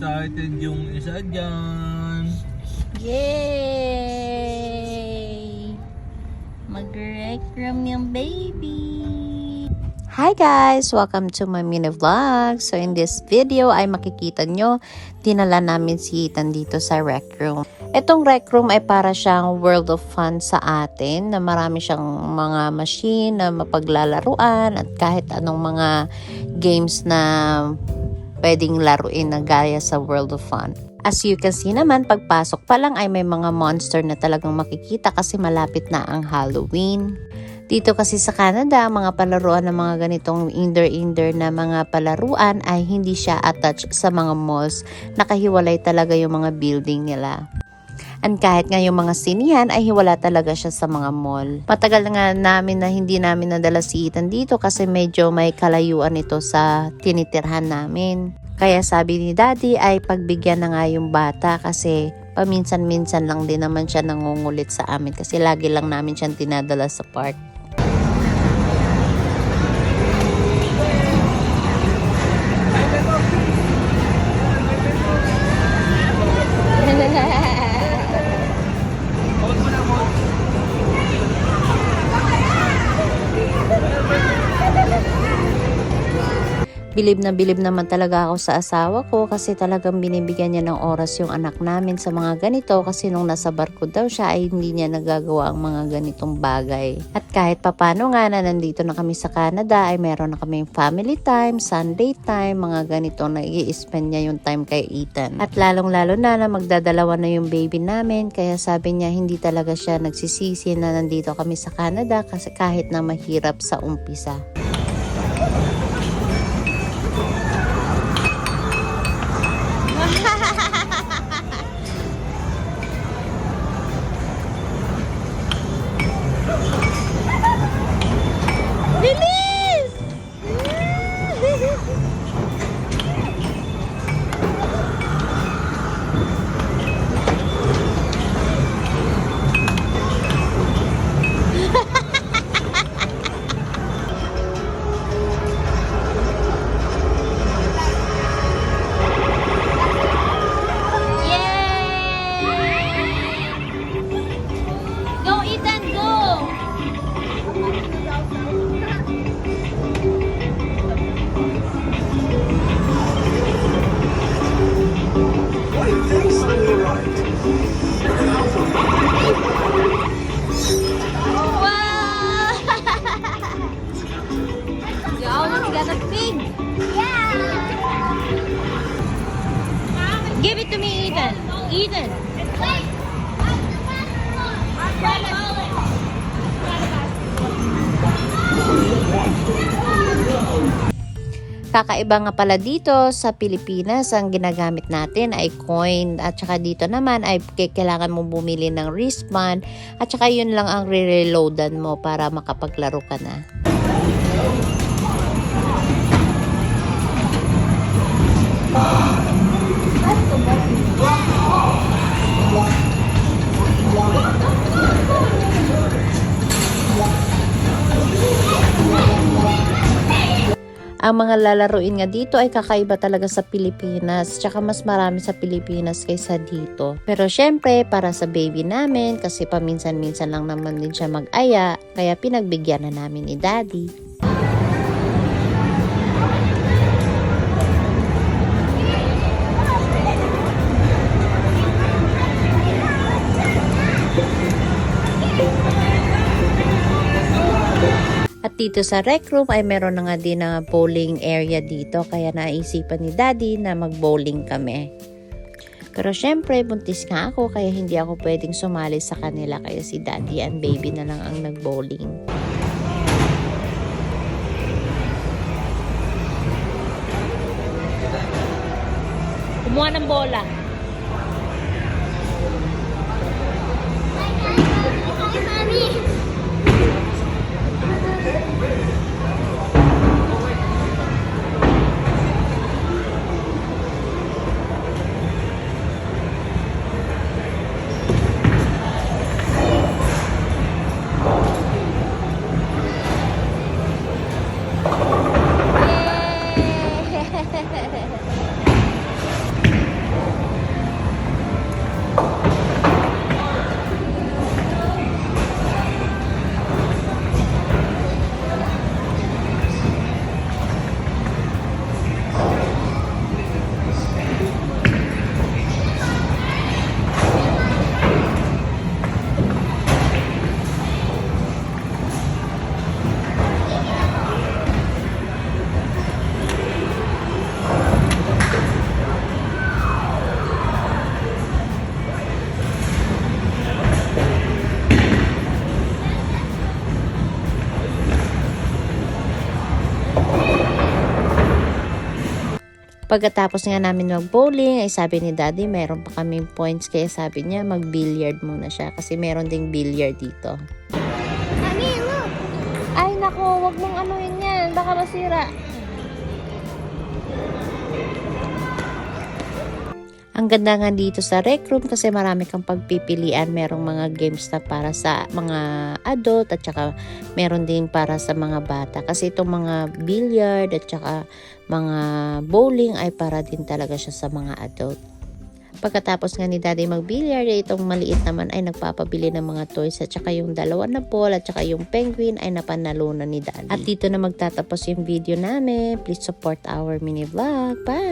Excited yung isa dyan. Yay! Mag-rec room yung baby. Hi guys! Welcome to my mini vlog. So in this video ay makikita nyo, dinala namin si Ethan dito sa rec room. Itong rec room ay para siyang world of fun sa atin na marami siyang mga machine na mapaglalaruan at kahit anong mga games na pwedeng laruin na gaya sa world of fun. As you can see naman, pagpasok pa lang ay may mga monster na talagang makikita kasi malapit na ang Halloween. Dito kasi sa Canada, ang mga palaruan ng mga ganitong indoor-indoor na mga palaruan ay hindi siya attached sa mga malls. Nakahiwalay talaga yung mga building nila. And kahit nga yung mga sinihan ay hiwala talaga siya sa mga mall. Matagal nga namin na hindi namin nadala si Ethan dito kasi medyo may kalayuan ito sa tinitirhan namin. Kaya sabi ni Daddy ay pagbigyan na nga yung bata kasi paminsan-minsan lang din naman siya nangungulit sa amin kasi lagi lang namin siyang tinadala sa park. Bilib na bilib naman talaga ako sa asawa ko kasi talagang binibigyan niya ng oras yung anak namin sa mga ganito kasi nung nasa barko daw siya ay hindi niya nagagawa ang mga ganitong bagay. At kahit papano nga na nandito na kami sa Canada ay meron na kaming family time, Sunday time, mga ganito na i-spend niya yung time kay Ethan. At lalong lalo na na magdadalawa na yung baby namin kaya sabi niya hindi talaga siya nagsisisi na nandito kami sa Canada kasi kahit na mahirap sa umpisa. Kakaiba nga pala dito sa Pilipinas, ang ginagamit natin ay coin at saka dito naman ay kailangan mo bumili ng wristband at saka yun lang ang re-reloadan mo para makapaglaro ka na. Ang mga lalaruin nga dito ay kakaiba talaga sa Pilipinas. Tsaka mas marami sa Pilipinas kaysa dito. Pero syempre, para sa baby namin, kasi paminsan-minsan lang naman din siya mag-aya, kaya pinagbigyan na namin ni Daddy. dito sa rec room ay meron na nga din na bowling area dito kaya naisipan ni daddy na mag bowling kami. Pero syempre, buntis nga ako kaya hindi ako pwedeng sumali sa kanila kaya si daddy and baby na lang ang nag-bowling. Kumuha ng bola. Hi, Mommy! red. Pagkatapos nga namin mag-bowling, ay sabi ni daddy, meron pa kaming points. Kaya sabi niya, mag-billiard muna siya. Kasi meron ding billiard dito. Ay, nako, wag mong anuhin yan. Baka masira. Ang ganda nga dito sa rec room kasi marami kang pagpipilian. Merong mga games na para sa mga adult at saka meron din para sa mga bata. Kasi itong mga billiard at saka mga bowling ay para din talaga siya sa mga adult. Pagkatapos nga ni daddy mag-billiard, eh, itong maliit naman ay nagpapabili ng mga toys at saka yung dalawa na ball at saka yung penguin ay napanalunan ni daddy. At dito na magtatapos yung video namin. Please support our mini vlog. Bye!